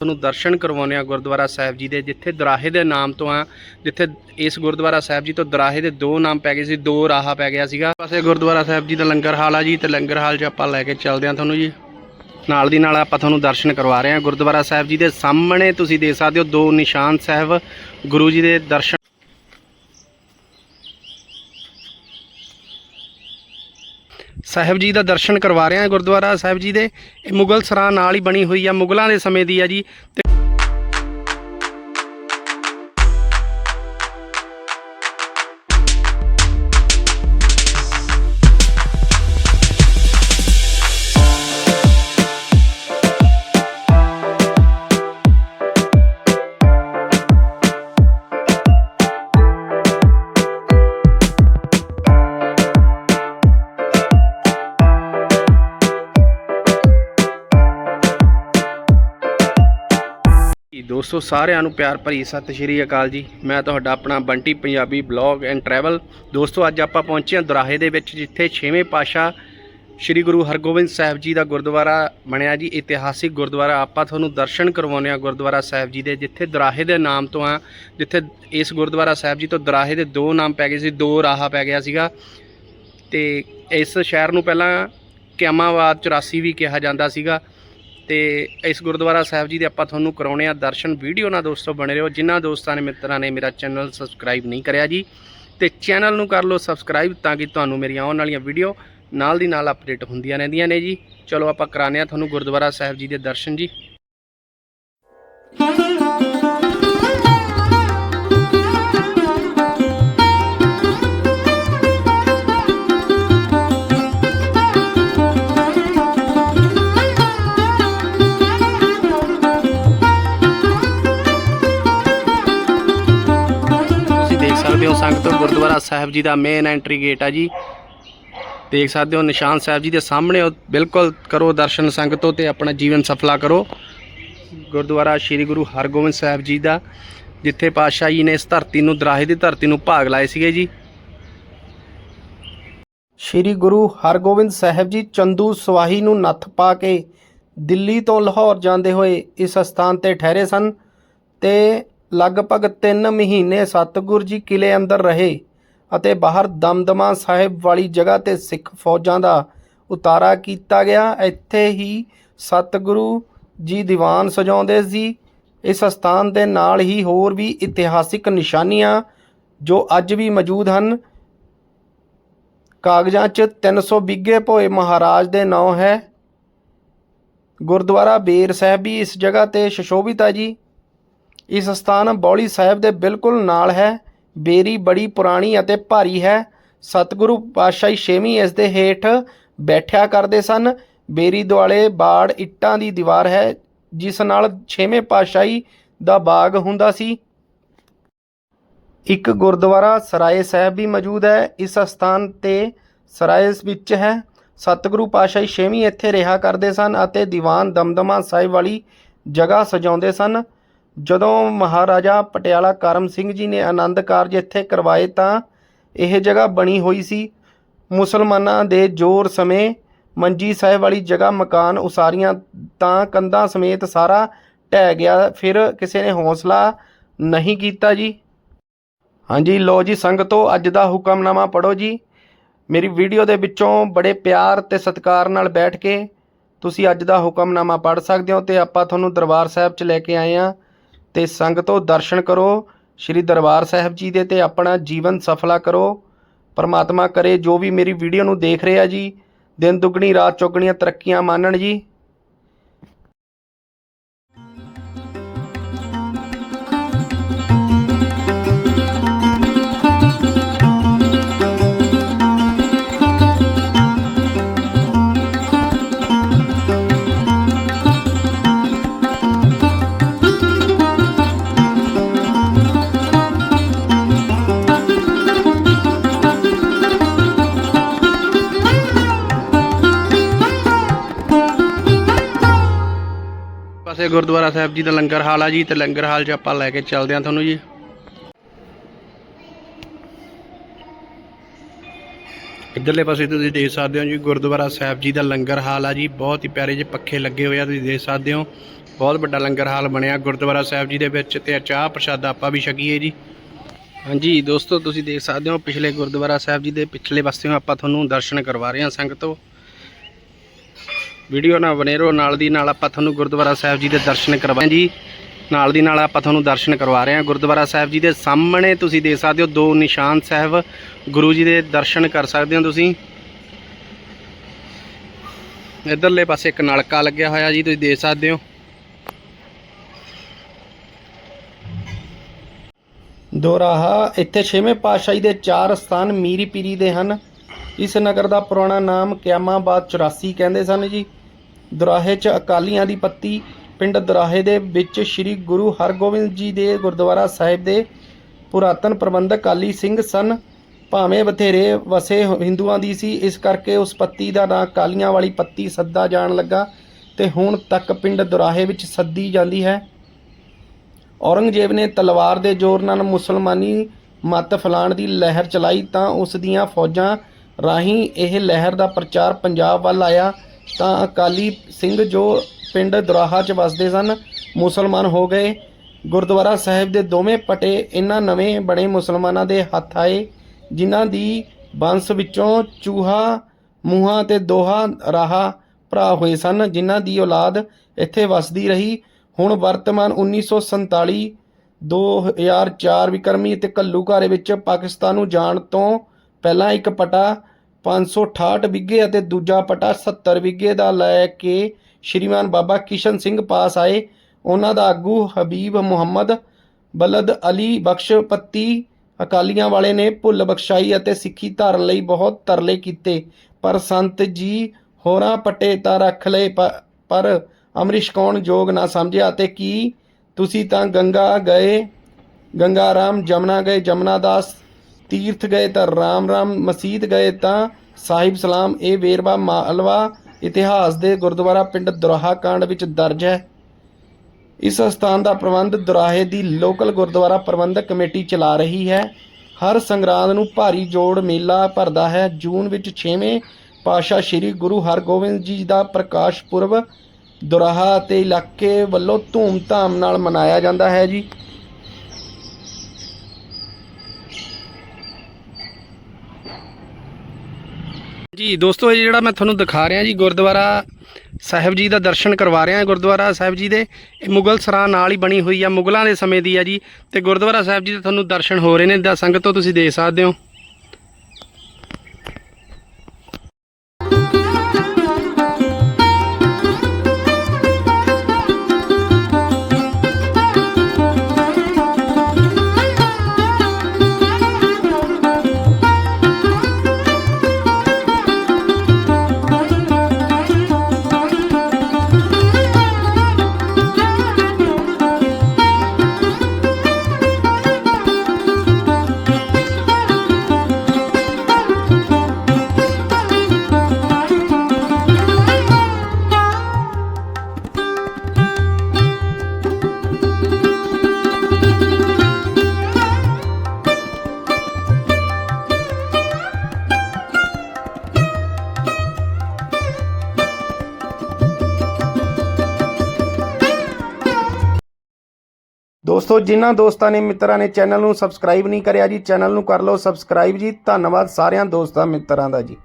ਤੁਹਾਨੂੰ ਦਰਸ਼ਨ ਕਰਵਾਉਂਦੇ ਆ ਗੁਰਦੁਆਰਾ ਸਾਹਿਬ ਜੀ ਦੇ, ਜਿੱਥੇ ਦਰਾਹੇ ਦੇ ਨਾਮ ਤੋਂ ਆ, ਜਿੱਥੇ ਇਸ ਗੁਰਦੁਆਰਾ ਸਾਹਿਬ ਜੀ ਤੋਂ ਦਰਾਹੇ ਦੇ ਦੋ ਨਾਮ ਪੈ ਗਏ ਸੀ, ਦੋ ਰਾਹਾ ਪੈ ਗਿਆ ਸੀਗਾ। ਪਾਸੇ ਗੁਰਦੁਆਰਾ ਸਾਹਿਬ ਜੀ ਦਾ ਲੰਗਰ ਹਾਲ ਆ ਜੀ, ਤੇ ਲੰਗਰ ਹਾਲ 'ਚ ਆਪਾਂ ਲੈ ਕੇ ਚੱਲਦੇ ਆ ਤੁਹਾਨੂੰ ਜੀ। ਨਾਲ ਦੀ ਨਾਲ ਆਪਾਂ ਤੁਹਾਨੂੰ ਦਰਸ਼ਨ ਕਰਵਾ ਰਹੇ ਹਾਂ ਗੁਰਦੁਆਰਾ ਸਾਹਿਬ ਜੀ ਦੇ ਸਾਹਮਣੇ, ਤੁਸੀਂ ਦੇਖ ਸਕਦੇ ਹੋ ਦੋ ਨਿਸ਼ਾਨ ਸਾਹਿਬ ਗੁਰੂ ਜੀ ਦੇ ਦਰਸ਼ਨ ਸਾਹਿਬ ਜੀ ਦਾ ਦਰਸ਼ਨ ਕਰਵਾ ਰਿਹਾ ਗੁਰਦੁਆਰਾ ਸਾਹਿਬ ਜੀ ਦੇ। ਇਹ ਮੁਗਲ ਸਰਾਂ ਨਾਲ ਹੀ ਬਣੀ ਹੋਈ ਆ, ਮੁਗਲਾਂ ਦੇ ਸਮੇਂ ਦੀ ਆ ਜੀ। ਤੇ ਦੋਸਤੋ, ਸਾਰਿਆਂ ਨੂੰ ਪਿਆਰ ਭਰੀ ਸਤਿ ਸ਼੍ਰੀ ਅਕਾਲ ਜੀ। ਮੈਂ ਤੁਹਾਡਾ ਆਪਣਾ Bunty Punjabi blog and travel. ਦੋਸਤੋ, ਅੱਜ ਆਪਾਂ ਪਹੁੰਚੇ ਹਾਂ ਦੁਰਾਹੇ ਦੇ ਵਿੱਚ, ਜਿੱਥੇ 6ਵੇਂ ਪਾਸ਼ਾ ਸ੍ਰੀ ਗੁਰੂ ਹਰਗੋਬਿੰਦ ਸਾਹਿਬ ਜੀ ਦਾ ਗੁਰਦੁਆਰਾ ਬਣਿਆ ਜੀ। ਇਤਿਹਾਸਿਕ ਗੁਰਦੁਆਰਾ, ਆਪਾਂ ਤੁਹਾਨੂੰ ਦਰਸ਼ਨ ਕਰਵਾਉਂਦੇ ਹਾਂ ਗੁਰਦੁਆਰਾ ਸਾਹਿਬ ਜੀ ਦੇ, ਜਿੱਥੇ ਦੁਰਾਹੇ ਦੇ ਨਾਮ ਤੋਂ ਆ, ਜਿੱਥੇ ਇਸ ਗੁਰਦੁਆਰਾ ਸਾਹਿਬ ਜੀ ਤੋਂ ਦੁਰਾਹੇ ਦੇ ਦੋ ਨਾਮ ਪੈ ਗਏ ਸੀ, ਦੋ ਰਾਹਾ ਪੈ ਗਿਆ ਸੀਗਾ। ਤੇ ਇਸ ਸ਼ਹਿਰ ਨੂੰ ਪਹਿਲਾਂ ਕਿਆਮਾਬਾਦ 84 ਵੀ ਕਿਹਾ ਜਾਂਦਾ ਸੀਗਾ। ਤੇ ਇਸ ਗੁਰਦੁਆਰਾ ਸਾਹਿਬ ਜੀ ਦੇ ਆਪਾਂ ਤੁਹਾਨੂੰ ਕਰਾਉਣੇ ਆ ਦਰਸ਼ਨ ਵੀਡੀਓ ਨਾਲ ਦੋਸਤੋ ਬਣੇ ਰਹੋ। ਜਿਨ੍ਹਾਂ ਦੋਸਤਾਂ ਨੇ ਮਿੱਤਰਾਂ ਨੇ ਮੇਰਾ ਚੈਨਲ ਸਬਸਕ੍ਰਾਈਬ ਨਹੀਂ ਕਰਿਆ ਜੀ, ਤੇ ਚੈਨਲ ਨੂੰ ਕਰ ਲਓ ਸਬਸਕ੍ਰਾਈਬ ਤਾਂ ਕਿ ਤੁਹਾਨੂੰ ਮੇਰੀਆਂ ਆਉਣ ਵਾਲੀਆਂ ਵੀਡੀਓ ਨਾਲ ਦੀ ਨਾਲ ਅਪਡੇਟ ਹੁੰਦੀਆਂ ਰਹਿੰਦੀਆਂ ਨੇ ਜੀ। ਚਲੋ ਆਪਾਂ ਕਰਾਉਂਦੇ ਆ ਤੁਹਾਨੂੰ ਗੁਰਦੁਆਰਾ ਸਾਹਿਬ ਜੀ ਦੇ ਦਰਸ਼ਨ ਜੀ। ਸਕਦੇ ਹੋ ਸੰਗਤ ਗੁਰਦੁਆਰਾ ਸਾਹਿਬ ਜੀ ਦਾ ਮੇਨ ਐਂਟਰੀ ਗੇਟ ਆ ਜੀ। ਦੇਖ ਸਕਦੇ ਹੋ ਨਿਸ਼ਾਨ ਸਾਹਿਬ ਜੀ ਦੇ ਸਾਹਮਣੇ, ਉਹ ਬਿਲਕੁਲ ਕਰੋ ਦਰਸ਼ਨ ਸੰਗਤੋ ਤੇ ਆਪਣਾ ਜੀਵਨ ਸਫਲਾ ਕਰੋ। ਗੁਰਦੁਆਰਾ ਸ੍ਰੀ ਗੁਰੂ ਹਰਗੋਬਿੰਦ ਸਾਹਿਬ ਜੀ ਦਾ, ਜਿੱਥੇ ਪਾਤਸ਼ਾਹ ਜੀ ਨੇ ਇਸ ਧਰਤੀ ਨੂੰ, ਦਰਾਹੇ ਦੀ ਧਰਤੀ ਨੂੰ ਭਾਗ ਲਾਏ ਸੀਗੇ ਜੀ। ਸ੍ਰੀ ਗੁਰੂ ਹਰਗੋਬਿੰਦ ਸਾਹਿਬ ਜੀ ਚੰਦੂ ਸਵਾਹੀ ਨੂੰ ਨੱਥ ਪਾ ਕੇ ਦਿੱਲੀ ਤੋਂ ਲਾਹੌਰ ਜਾਂਦੇ ਹੋਏ ਇਸ ਸਥਾਨ ਤੇ ਠਹਿਰੇ ਸਨ ਤੇ ਲਗਭਗ 3 ਮਹੀਨੇ ਸਤਿਗੁਰ ਜੀ ਕਿਲੇ ਅੰਦਰ ਰਹੇ ਅਤੇ ਬਾਹਰ ਦਮਦਮਾ ਸਾਹਿਬ ਵਾਲੀ ਜਗ੍ਹਾ ਤੇ ਸਿੱਖ ਫੌਜਾਂ ਦਾ ਉਤਾਰਾ ਕੀਤਾ ਗਿਆ। ਇੱਥੇ ਹੀ ਸਤਿਗੁਰੂ ਜੀ ਦੀਵਾਨ ਸਜਾਉਂਦੇ ਸੀ। ਇਸ ਸਥਾਨ ਦੇ ਨਾਲ ਹੀ ਹੋਰ ਵੀ ਇਤਿਹਾਸਿਕ ਨਿਸ਼ਾਨੀਆਂ ਜੋ ਅੱਜ ਵੀ ਮੌਜੂਦ ਹਨ। ਕਾਗਜ਼ਾਂ 'ਚ 300 ਬਿੱਗੇ ਭੋਏ ਮਹਾਰਾਜ ਦੇ ਨਾਂ ਹੈ। ਗੁਰਦੁਆਰਾ ਬੇਰ ਸਾਹਿਬ ਵੀ ਇਸ ਜਗ੍ਹਾ ਤੇ ਸ਼ਸ਼ੋਭਿਤ ਹੈ ਜੀ। ਇਸ ਸਥਾਨ ਬੌਲੀ ਸਾਹਿਬ ਦੇ ਬਿਲਕੁਲ ਨਾਲ ਹੈ। ਬੇਰੀ ਬੜੀ ਪੁਰਾਣੀ ਅਤੇ ਭਾਰੀ ਹੈ। ਸਤਿਗੁਰੂ ਪਾਤਸ਼ਾਹੀ ਛੇਵੀਂ ਇਸ ਦੇ ਹੇਠ ਬੈਠਿਆ ਕਰਦੇ ਸਨ। ਬੇਰੀ ਦੁਆਲੇ ਬਾੜ ਇੱਟਾਂ ਦੀ ਦੀਵਾਰ ਹੈ, ਜਿਸ ਨਾਲ ਛੇਵੇਂ ਪਾਤਸ਼ਾਹੀ ਦਾ ਬਾਗ ਹੁੰਦਾ ਸੀ। ਇੱਕ ਗੁਰਦੁਆਰਾ ਸਰਾਏ ਸਾਹਿਬ ਵੀ ਮੌਜੂਦ ਹੈ। ਇਸ ਸਥਾਨ ਤੇ ਸਰਾਏ ਵਿੱਚ ਹੈ। ਸਤਿਗੁਰੂ ਪਾਤਸ਼ਾਹੀ ਛੇਵੀਂ ਇੱਥੇ ਰਿਹਾ ਕਰਦੇ ਸਨ ਅਤੇ ਦੀਵਾਨ ਦਮਦਮਾ ਸਾਹਿਬ ਵਾਲੀ ਜਗ੍ਹਾ ਸਜਾਉਂਦੇ ਸਨ। ਜਦੋਂ ਮਹਾਰਾਜਾ ਪਟਿਆਲਾ ਕਰਮ ਸਿੰਘ ਜੀ ਨੇ ਆਨੰਦ ਕਾਰਜ ਇੱਥੇ ਕਰਵਾਏ ਤਾਂ ਇਹ ਜਗ੍ਹਾ ਬਣੀ ਹੋਈ ਸੀ। ਮੁਸਲਮਾਨਾਂ ਦੇ ਜ਼ੋਰ ਸਮੇਂ ਮੰਜੀ ਸਾਹਿਬ ਵਾਲੀ ਜਗ੍ਹਾ ਮਕਾਨ ਉਸਾਰੀਆਂ ਤਾਂ ਕੰਧਾਂ ਸਮੇਤ ਸਾਰਾ ਢਹਿ ਗਿਆ। ਫਿਰ ਕਿਸੇ ਨੇ ਹੌਸਲਾ ਨਹੀਂ ਕੀਤਾ ਜੀ। ਹਾਂਜੀ ਲੋ ਜੀ, ਸੰਗਤੋ ਅੱਜ ਦਾ ਹੁਕਮਨਾਮਾ ਪੜੋ ਜੀ। ਮੇਰੀ ਵੀਡੀਓ ਦੇ ਵਿੱਚੋਂ ਬੜੇ ਪਿਆਰ ਤੇ ਸਤਿਕਾਰ ਨਾਲ ਬੈਠ ਕੇ ਤੁਸੀਂ ਅੱਜ ਦਾ ਹੁਕਮਨਾਮਾ ਪੜ ਸਕਦੇ ਹੋ ਤੇ ਆਪਾਂ ਤੁਹਾਨੂੰ ਦਰਬਾਰ ਸਾਹਿਬ 'ਚ ਲੈ ਕੇ ਆਏ ਆ ਤੇ ਸੰਗਤੋ ਦਰਸ਼ਨ ਕਰੋ, ਸ੍ਰੀ ਦਰਬਾਰ ਸਾਹਿਬ ਜੀ ਦੇ ਤੇ ਆਪਣਾ ਜੀਵਨ ਸਫਲਾ ਕਰੋ। ਪਰਮਾਤਮਾ ਕਰੇ ਜੋ ਵੀ ਮੇਰੀ ਵੀਡੀਓ ਨੂੰ ਦੇਖ ਰਿਹਾ ਜੀ, ਦਿਨ ਦੁੱਗਣੀ, ਰਾਤ ਚੌਗਣੀਆਂ ਤਰੱਕੀਆਂ ਮਾਨਣ ਜੀ। ਪਾਸੇ ਗੁਰਦੁਆਰਾ ਸਾਹਿਬ ਜੀ ਦਾ ਲੰਗਰ ਹਾਲ ਆ ਜੀ, ਤੇ ਲੰਗਰ ਹਾਲ 'ਚ ਆਪਾਂ ਲੈ ਕੇ ਚੱਲਦੇ ਆ ਤੁਹਾਨੂੰ ਜੀ। ਇੱਧਰਲੇ ਪਾਸੇ ਤੁਸੀਂ ਦੇਖ ਸਕਦੇ ਹੋ ਜੀ, ਗੁਰਦੁਆਰਾ ਸਾਹਿਬ ਜੀ ਦਾ ਲੰਗਰ ਹਾਲ ਆ ਜੀ। ਬਹੁਤ ਹੀ ਪਿਆਰੇ ਜਿਹੇ ਪੱਖੇ ਲੱਗੇ ਹੋਏ ਆ, ਤੁਸੀਂ ਦੇਖ ਸਕਦੇ ਹੋ। ਬਹੁਤ ਵੱਡਾ ਲੰਗਰ ਹਾਲ ਬਣਿਆ ਗੁਰਦੁਆਰਾ ਸਾਹਿਬ ਜੀ ਦੇ ਵਿੱਚ, ਤੇ ਚਾਹ ਪ੍ਰਸ਼ਾਦਾ ਆਪਾਂ ਵੀ ਛਕੀਏ ਜੀ। ਹਾਂਜੀ ਦੋਸਤੋ, ਤੁਸੀਂ ਦੇਖ ਸਕਦੇ ਹੋ, ਪਿਛਲੇ ਗੁਰਦੁਆਰਾ ਸਾਹਿਬ ਜੀ ਦੇ ਪਿਛਲੇ ਪਾਸਿਓਂ ਆਪਾਂ ਤੁਹਾਨੂੰ ਦਰਸ਼ਨ ਕਰਵਾ ਰਹੇ ਹਾਂ ਸੰਗਤੋ ਵੀਡੀਓ ਨਾਲ ਬਨੇ ਰਹੋ, ਨਾਲ ਦੀ ਨਾਲ ਆਪਾਂ ਤੁਹਾਨੂੰ ਗੁਰਦੁਆਰਾ ਸਾਹਿਬ ਜੀ ਦੇ ਦਰਸ਼ਨ ਕਰਵਾਏ ਜੀ, ਨਾਲ ਦੀ ਨਾਲ ਆਪਾਂ ਤੁਹਾਨੂੰ ਦਰਸ਼ਨ ਕਰਵਾ ਰਹੇ ਹਾਂ। ਗੁਰਦੁਆਰਾ ਸਾਹਿਬ ਜੀ ਦੇ ਸਾਹਮਣੇ ਤੁਸੀਂ ਦੇਖ ਸਕਦੇ ਹੋ ਦੋ ਨਿਸ਼ਾਨ ਸਾਹਿਬ। ਗੁਰੂ ਜੀ ਦੇ ਦਰਸ਼ਨ ਕਰ ਸਕਦੇ ਹੋ ਤੁਸੀਂ। ਇਧਰਲੇ ਪਾਸੇ ਇੱਕ ਨਲਕਾ ਲੱਗਿਆ ਹੋਇਆ ਜੀ, ਤੁਸੀਂ ਦੇਖ ਸਕਦੇ ਹੋ। ਦੋਰਾਹਾ, ਇੱਥੇ ਛੇਵੇਂ ਪਾਤਸ਼ਾਹੀ ਦੇ ਚਾਰ ਸਥਾਨ ਮੀਰੀ ਪੀਰੀ ਦੇ ਹਨ। ਇਸ ਨਗਰ ਦਾ ਪੁਰਾਣਾ ਨਾਮ ਕਿਆਮਾਬਾਦ 84 ਕਹਿੰਦੇ ਸਨ ਜੀ। ਦੁਰਾਹੇ 'ਚ ਅਕਾਲੀਆਂ ਦੀ ਪੱਤੀ ਪਿੰਡ ਦੁਰਾਹੇ ਦੇ ਵਿੱਚ ਸ੍ਰੀ ਗੁਰੂ ਹਰਗੋਬਿੰਦ ਜੀ ਦੇ ਗੁਰਦੁਆਰਾ ਸਾਹਿਬ ਦੇ ਪੁਰਾਤਨ ਪ੍ਰਬੰਧਕ ਕਾਲੀ ਸਿੰਘ ਸਨ। ਭਾਵੇਂ ਬਥੇਰੇ ਵਸੇ ਹਿੰਦੂਆਂ ਦੀ ਸੀ, ਇਸ ਕਰਕੇ ਉਸ ਪੱਤੀ ਦਾ ਨਾਂ ਕਾਲੀਆਂ ਵਾਲੀ ਪੱਤੀ ਸੱਦਾ ਜਾਣ ਲੱਗਾ ਤੇ ਹੁਣ ਤੱਕ ਪਿੰਡ ਦੁਰਾਹੇ ਵਿੱਚ ਸੱਦੀ ਜਾਂਦੀ ਹੈ। ਔਰੰਗਜ਼ੇਬ ਨੇ ਤਲਵਾਰ ਦੇ ਜ਼ੋਰ ਨਾਲ ਮੁਸਲਮਾਨੀ ਮਤ ਫੈਲਾਉਣ ਦੀ ਲਹਿਰ ਚਲਾਈ ਤਾਂ ਉਸ ਦੀਆਂ ਫੌਜਾਂ ਰਾਹੀਂ ਇਹ ਲਹਿਰ ਦਾ ਪ੍ਰਚਾਰ ਪੰਜਾਬ ਵੱਲ ਆਇਆ। ਤਾਂ ਅਕਾਲੀ ਸਿੰਘ ਜੋ ਪਿੰਡ ਦੁਰਾਹਾ 'ਚ ਵਸਦੇ ਸਨ, ਮੁਸਲਮਾਨ ਹੋ ਗਏ। ਗੁਰਦੁਆਰਾ ਸਾਹਿਬ ਦੇ ਦੋਵੇਂ ਪਟੇ ਇਹਨਾਂ ਨਵੇਂ ਬਣੇ ਮੁਸਲਮਾਨਾਂ ਦੇ ਹੱਥ ਆਏ, ਜਿਨ੍ਹਾਂ ਦੀ ਬੰਸ ਵਿੱਚੋਂ ਚੂਹਾ, ਮੂਹਾ ਤੇ ਦੋਹਾ ਰਾਹਾ ਭਰਾ ਹੋਏ ਸਨ, ਜਿਨ੍ਹਾਂ ਦੀ ਔਲਾਦ ਇੱਥੇ ਵਸਦੀ ਰਹੀ। ਹੁਣ ਵਰਤਮਾਨ 1947 2004 ਵਿਕਰਮੀ ਤੇ ਘੱਲੂਘਾਰੇ ਵਿੱਚ ਪਾਕਿਸਤਾਨ ਨੂੰ ਜਾਣ ਤੋਂ ਪਹਿਲਾਂ ਇੱਕ ਪਟਾ 568 ਵਿਗੇ ਅਤੇ ਦੂਜਾ ਪਟਾ 70 ਵਿਗੇ ਦਾ ਲੈ ਕੇ ਸ਼੍ਰੀਮਾਨ ਬਾਬਾ ਕਿਸ਼ਨ ਸਿੰਘ ਪਾਸ ਆਏ। ਉਹਨਾਂ ਦਾ ਆਗੂ ਹਬੀਬ ਮੁਹੰਮਦ, ਬਲਦ ਅਲੀ ਬਖਸ਼ ਪੱਤੀ ਅਕਾਲੀਆਂ ਵਾਲੇ ਨੇ ਭੁੱਲ ਬਖਸ਼ਾਈ ਅਤੇ ਸਿੱਖੀ ਧਾਰਨ ਲਈ ਬਹੁਤ ਤਰਲੇ ਕੀਤੇ। ਪਰ ਸੰਤ ਜੀ ਹੋਰਾਂ ਪਟੇ ਤਾਂ ਰੱਖ ਲਏ, ਪ- ਪਰ ਅਮਰੀਸ਼ ਕੌਣ ਜੋਗ ਨਾ ਸਮਝਿਆ ਤੇ ਕੀ ਤੁਸੀਂ ਤਾਂ ਗੰਗਾ ਗਏ, ਗੰਗਾ ਰਾਮ ਜਮਨਾ ਗਏ, ਜਮਨਾ ਦਾਸ ਤੀਰਥ ਗਏ ਤਾਂ ਰਾਮ ਰਾਮ ਮਸਜਿਦ ਗਏ ਤਾਂ ਸਾਹਿਬ ਸਲਾਮ, ਇਹ ਵੇਰਵਾ ਮਾਲਵਾ ਇਤਿਹਾਸ ਦੇ ਗੁਰਦੁਆਰਾ ਪਿੰਡ ਦੁਰਾਹਾ ਕਾਂਡ ਵਿੱਚ ਦਰਜ ਹੈ। ਇਸ ਸਥਾਨ ਦਾ ਪ੍ਰਬੰਧ ਦੁਰਾਹੇ ਦੀ ਲੋਕਲ ਗੁਰਦੁਆਰਾ ਪ੍ਰਬੰਧਕ ਕਮੇਟੀ ਚਲਾ ਰਹੀ ਹੈ। ਹਰ ਸੰਗਰਾਂਦ ਨੂੰ ਭਾਰੀ ਜੋੜ ਮੇਲਾ ਭਰਦਾ ਹੈ। ਜੂਨ ਵਿੱਚ 6ਵੇਂ ਪਾਸ਼ਾ ਸ੍ਰੀ ਗੁਰੂ ਹਰਗੋਬਿੰਦ ਜੀ ਦਾ ਪ੍ਰਕਾਸ਼ ਪੁਰਬ ਦੁਰਾਹਾ ਅਤੇ ਇਲਾਕੇ ਵੱਲੋਂ ਧੂਮ-ਧਾਮ ਨਾਲ ਮਨਾਇਆ ਜਾਂਦਾ ਹੈ ਜੀ। ਜੀ, ਦੋਸਤੋ, ਇਹ ਜਿਹੜਾ ਮੈਂ ਤੁਹਾਨੂੰ ਦਿਖਾ ਰਿਹਾ ਜੀ, ਗੁਰਦੁਆਰਾ ਸਾਹਿਬ ਜੀ ਦਾ ਦਰਸ਼ਨ ਕਰਵਾ ਰਿਹਾ ਗੁਰਦੁਆਰਾ ਸਾਹਿਬ ਜੀ ਦੇ। ਇਹ ਮੁਗਲ ਸਰਾਂ ਨਾਲ ਹੀ ਬਣੀ ਹੋਈ ਆ, ਮੁਗਲਾਂ ਦੇ ਸਮੇਂ ਦੀ ਆ ਜੀ। ਤੇ ਗੁਰਦੁਆਰਾ ਸਾਹਿਬ ਜੀ ਦੇ ਤੁਹਾਨੂੰ ਦਰਸ਼ਨ ਹੋ ਰਹੇ ਨੇ ਦਾ ਸੰਗਤੋਂ ਤੁਸੀਂ ਦੇਖ ਸਕਦੇ ਹੋ। ਦੋਸਤੋ, ਜਿਨ੍ਹਾਂ ਦੋਸਤਾਂ ਨੇ, ਮਿੱਤਰਾਂ ਨੇ ਚੈਨਲ ਨੂੰ ਸਬਸਕ੍ਰਾਈਬ ਨਹੀਂ ਕਰਿਆ ਜੀ, ਚੈਨਲ ਨੂੰ ਕਰ ਲਓ ਸਬਸਕ੍ਰਾਈਬ ਜੀ। ਧੰਨਵਾਦ ਸਾਰਿਆਂ ਦੋਸਤਾਂ, ਮਿੱਤਰਾਂ ਦਾ ਜੀ।